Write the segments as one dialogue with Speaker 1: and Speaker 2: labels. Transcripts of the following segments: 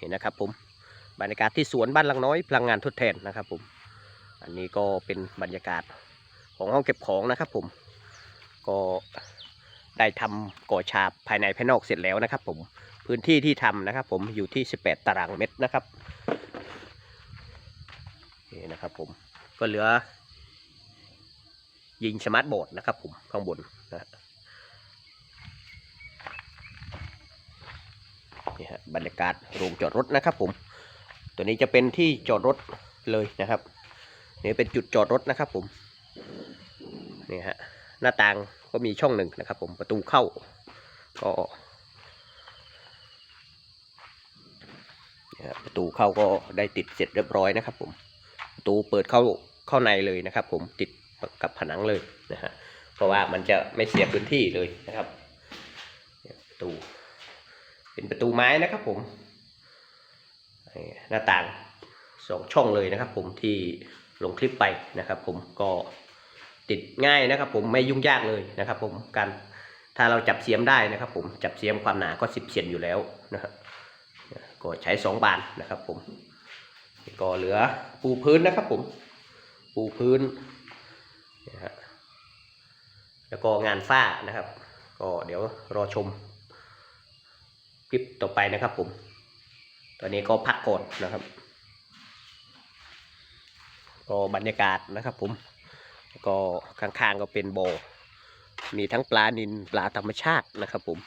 Speaker 1: นี่นะครับผมบรรยากาศที่สวนบ้านลังน้อยพลังงานทดแทนนะครับผม อันนี้ก็เป็นบรรยากาศของห้องเก็บของนะครับผม ก็ได้ทำก่อฉาบภายในภายนอกเสร็จแล้วนะครับผม พื้นที่ที่ทำนะครับผมอยู่ที่ 18 ตารางเมตรนะครับนี่นะครับผมก็เหลือยิงสมาร์ทบอร์ดนะครับผมข้างบนนะฮะ นี่ฮะบรรยากาศโรงจอดรถนะครับผม ตัวนี้จะเป็นที่จอดรถเลยนะครับนี่เป็นจุดจอดรถนะครับผมนี่ฮะหน้าต่างก็มีช่องหนึ่งนะครับ ผมประตูเข้าก็ประตูเข้าก็ได้ติดเสร็จเรียบร้อยนะครับ ผมประตูเปิดเข้าเข้าในเลยนะครับ ผมติดกับผนังเลยนะฮะเพราะว่ามันจะไม่เสียพื้นที่เลยนะครับประตู เป็นประตูไม้นะครับผมหน้าต่างสองช่องเลยนะครับ ผมที่ลงคลิปไปนะครับ ผมก็ติดง่ายนะครับ ผมไม่ยุ่งยากเลยนะครับ ผมการถ้าเราจับเสียมได้นะครับ ผมจับเสียมความหนาก็สิบเซนอยู่แล้วนะครับก็ใช้สองบานนะครับ ผมก็เหลือปูพื้นนะครับ ผมปูพื้นนะฮะแล้วก็งานฝ้านะครับ ก็เดี๋ยวรอชม คลิปต่อไปนะครับผม ตอนนี้ก็พักก่อนนะครับก็บรรยากาศนะครับผม ก็ข้างๆก็เป็นบ่อมีทั้งปลานินปลาธรรมชาตินะครับผม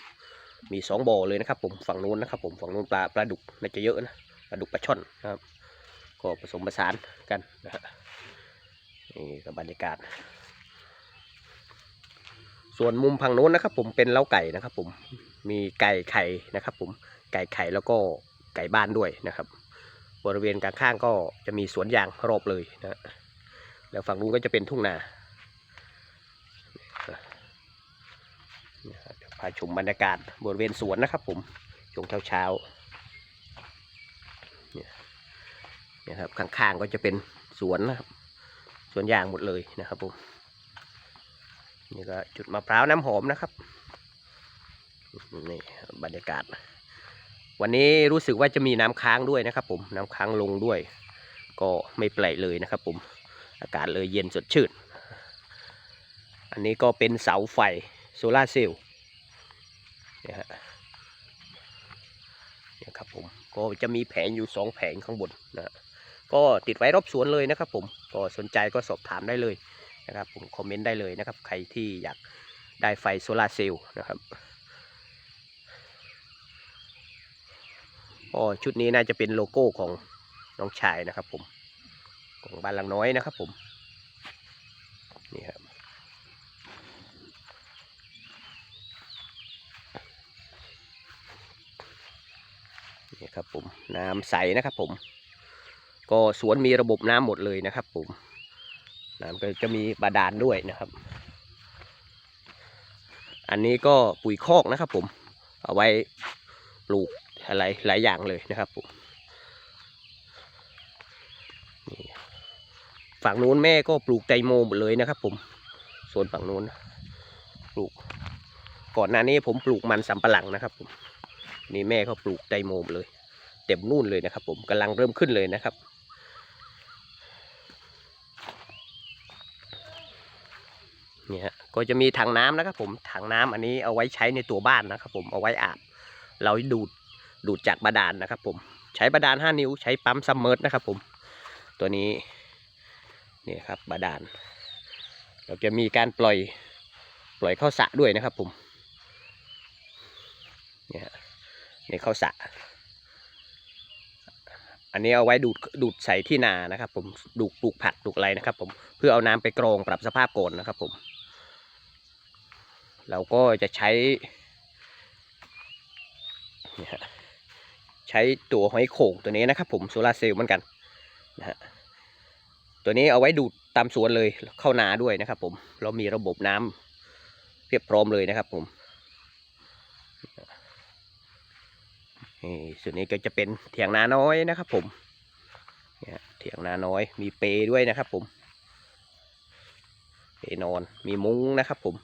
Speaker 1: มีสองบ่อเลยนะครับผม ฝั่งนู้นนะครับผม ฝั่งนู้นปลาปลาดุกน่าจะเยอะนะปลาดุกปลาช่อนนะครับ ก็ผสมผสานกันนะฮะนี่ก็บรรยากาศ ส่วนมุมฝั่งโน้นนะครับผมเป็นเล้าไก่นะครับผม มีไก่ไข่นะครับผมไก่ไข่แล้วก็ไก่บ้านด้วยนะครับ บริเวณกลางข้างก็จะมีสวนยางรอบเลยนะแล้วฝั่งนู้นก็จะเป็นทุ่งนาพาชมบรรยากาศบริเวณสวนนะครับ ผมช่วงเช้าๆเนี่ยนะครับข้างๆก็จะเป็นสวนนะครับสวนยางหมดเลยนะครับผมนี่ก็จุดมะพร้าวน้ำหอมนะครับ นี่บรรยากาศ วันนี้รู้สึกว่าจะมีน้ำค้างด้วยนะครับ ผมน้ำค้างลงด้วย ก็ไม่แปลกเลยนะครับ ผมอากาศเลยเย็นสดชื่น อันนี้ก็เป็นเสาไฟโซลาเซลล์นี่ฮะเนี่ยครับผมก็จะมีแผงอยู่สองแผงข้างบนนะก็ติดไว้รอบสวนเลยนะครับ ผมก็สนใจก็สอบถามได้เลยนะครับ ผมคอมเมนต์ได้เลยนะครับ ใครที่อยากได้ไฟโซลาเซลล์นะครับ ก็ชุดนี้น่าจะเป็นโลโก้ของน้องชายนะครับ ผม ของบ้านหลังน้อยนะครับ ผมนี่ครับนี่ครับผมน้ำใสนะครับ ผม ก็สวนมีระบบน้ำหมดเลยนะครับ ผมน้ำก็จะมีบาดาลด้วยนะครับ อันนี้ก็ปุ๋ยคอกนะครับ ผม เอาไว้ปลูก อะไรหลายอย่างเลยนะครับผมฝั่งนู้นแม่ก็ปลูกไตโมหมดเลยนะครับ ผมส่วนฝั่งนู้นปลูก ก่อนหน้านี้ผมปลูกมันสำปะหลังนะครับผมนี่แม่เขาปลูกไตโมหมดเลย เต็มนู่นเลยนะครับ ผมกำลังเริ่มขึ้นเลยนะครับเนี่ยก็จะมีถังน้ำนะครับ ผมถังน้ำอันนี้เอาไว้ใช้ในตัวบ้านนะครับ ผมเอาไว้อาบเราดูด ดูดจากบาดาลนะครับ ผมใช้บาดาล5นิ้วใช้ปั๊มซัมเมอร์นะครับผมตัวนี้นี่ครับบาดาล เราจะมีการปล่อยปล่อยเข้าสะด้วยนะครับ ผมเนี่ยฮะในเข้าสะอันนี้เอาไว้ดูดดูดใส่ที่นานะครับ ผมดูดปลูกผักปลูกอะไรนะครับ ผมเพื่อเอาน้ำไปกรองปรับสภาพโกนนะครับ ผม เราก็จะใช้เนี่ย ใช้ตัวหอยโข่งตัวนี้นะครับผมโซลาร์เซลล์เหมือนกันนะฮะตัวนี้เอาไว้ดูดตามสวนเลยเข้านาด้วยนะครับ ผมเรามีระบบน้ำเพียบพร้อมเลยนะครับ ผมนี่ส่วนนี้ก็จะเป็นเถียงนาน้อยนะครับ ผมเนี่ยเถียงนาน้อย มีเปด้วยนะครับ ผมเปนอนมีมุ้งนะครับ ผม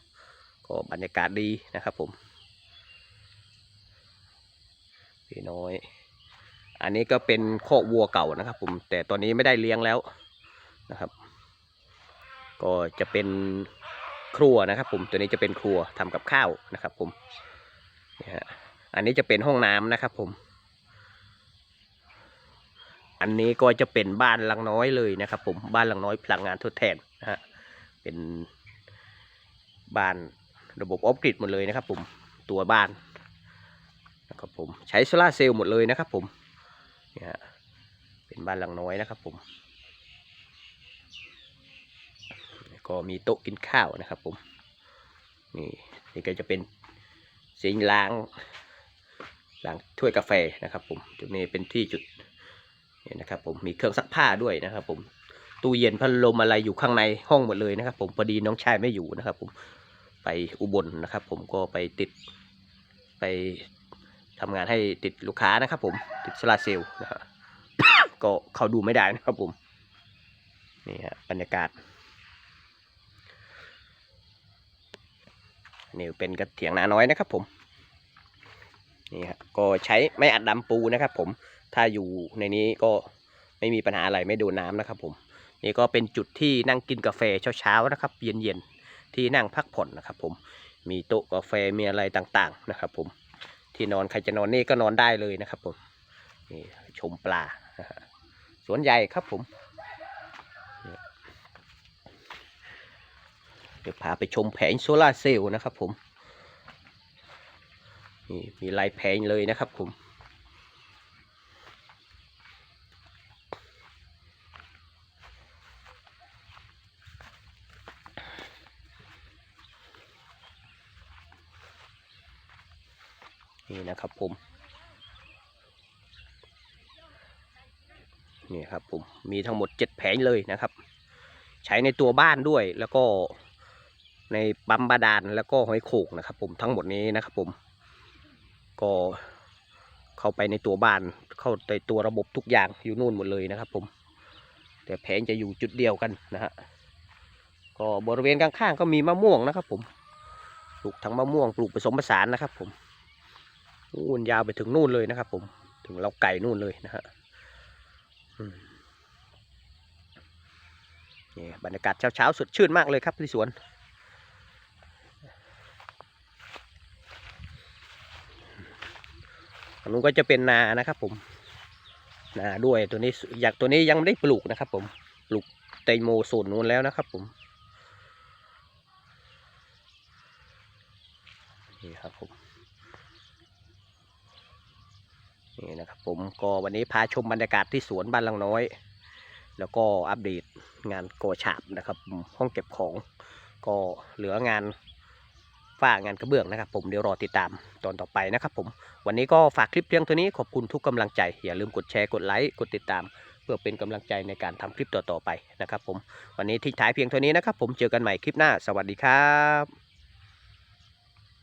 Speaker 1: ก็บรรยากาศดีนะครับ ผม เปน้อย อันนี้ก็เป็นโคกวัวเก่านะครับ ผม แต่ตอนนี้ไม่ได้เลี้ยงแล้วนะครับ ก็จะเป็นครัวนะครับ ผม ตัวนี้จะเป็นครัวทำกับข้าวนะครับ ผมนี่ฮะอันนี้จะเป็นห้องน้ำนะครับ ผม อันนี้ก็จะเป็นบ้านหลังน้อยเลยนะครับ ผม บ้านหลังน้อยพลังงานทดแทนนะฮะ เป็นบ้านระบบออฟกริดหมดเลยนะครับ ผม ตัวบ้าน นะครับผมใช้โซลาเซลล์หมดเลยนะครับผมเนี่ยฮะเป็นบ้านหลังน้อยนะครับผมก็มีโต๊ะกินข้าวนะครับผมนี่นี่ก็จะเป็นสิงล้างล้างถ้วยกาแฟนะครับผมจุดนี้เป็นที่จุดนี่นะครับผมมีเครื่องซักผ้าด้วยนะครับผมตู้เย็นพัดลมอะไรอยู่ข้างในห้องหมดเลยนะครับ ผมพอดีน้องชายไม่อยู่นะครับ ผมไปอุบลนะครับ ผมก็ไปติดไป ทำงานให้ติดลูกค้านะครับผมติดโซลาเซลนะฮะก็เขาดูไม่ได้นะครับผมนี่ฮะบรรยากาศนี่เป็นกระเถียงนาน้อยนะครับผมนี่ฮะก็ใช้ไม้อัดดำปูนะครับผมถ้าอยู่ในนี้ก็ไม่มีปัญหาอะไรไม่โดนน้ำนะครับผมนี่ก็เป็นจุดที่นั่งกินกาแฟเช้าๆนะครับ เย็นๆที่นั่งพักผ่อนนะครับผมมีโต๊ะกาแฟมีอะไรต่างๆนะครับผม ที่นอนใครจะนอนนี่ก็นอนได้เลยนะครับผมนี่ชมปลาสวนใหญ่ครับผมเดี๋ยวพาไปชมแผงโซลาเซลล์นะครับผมนี่มีลายแผงเลยนะครับผม นี่นะครับผม นี่ครับผม มีทั้งหมดเจ็ดแผงเลยนะครับ ใช้ในตัวบ้านด้วยแล้วก็ในปั๊มบาดาลแล้วก็หอยโขกนะครับ ผมทั้งหมดนี้นะครับผม ก็เข้าไปในตัวบ้านเข้าในตัวระบบทุกอย่างอยู่นู่นหมดเลยนะครับ ผม แต่แผงจะอยู่จุดเดียวกันนะฮะก็บริเวณข้างๆก็มีมะม่วงนะครับ ผมปลูกทั้งมะม่วงปลูกผสมผสานนะครับ ผม นู่นยาวไปถึงนู่นเลยนะครับ ผมถึงเราไก่นู่นเลยนะฮะนี่บรรยากาศเช้าๆสดชื่นมากเลยครับที่สวนอันนู้นก็จะเป็นนานะครับ ผมนาด้วยตัวนี้อยากตัวนี้ยังไม่ได้ปลูกนะครับ ผมปลูกเตโมโซนนู้นแล้วนะครับ ผมนี่ครับผม นี่นะครับผมก็วันนี้พาชมบรรยากาศที่สวนบ้านลังน้อย แล้วก็อัปเดตงานโกฉาบนะครับผมห้องเก็บของก็เหลืองานฝ้างานกระเบื้องนะครับ ผมเดี๋ยวรอติดตามตอนต่อไปนะครับผมวันนี้ก็ฝากคลิปเพียงเท่านี้ขอบคุณทุกกำลังใจ อย่าลืมกดแชร์กดไลค์กดติดตาม เพื่อเป็นกำลังใจในการทำคลิปต่อๆไปนะครับผมวันนี้ทิ้งท้ายเพียงเท่านี้นะครับผมเจอกันใหม่คลิปหน้า สวัสดีครับ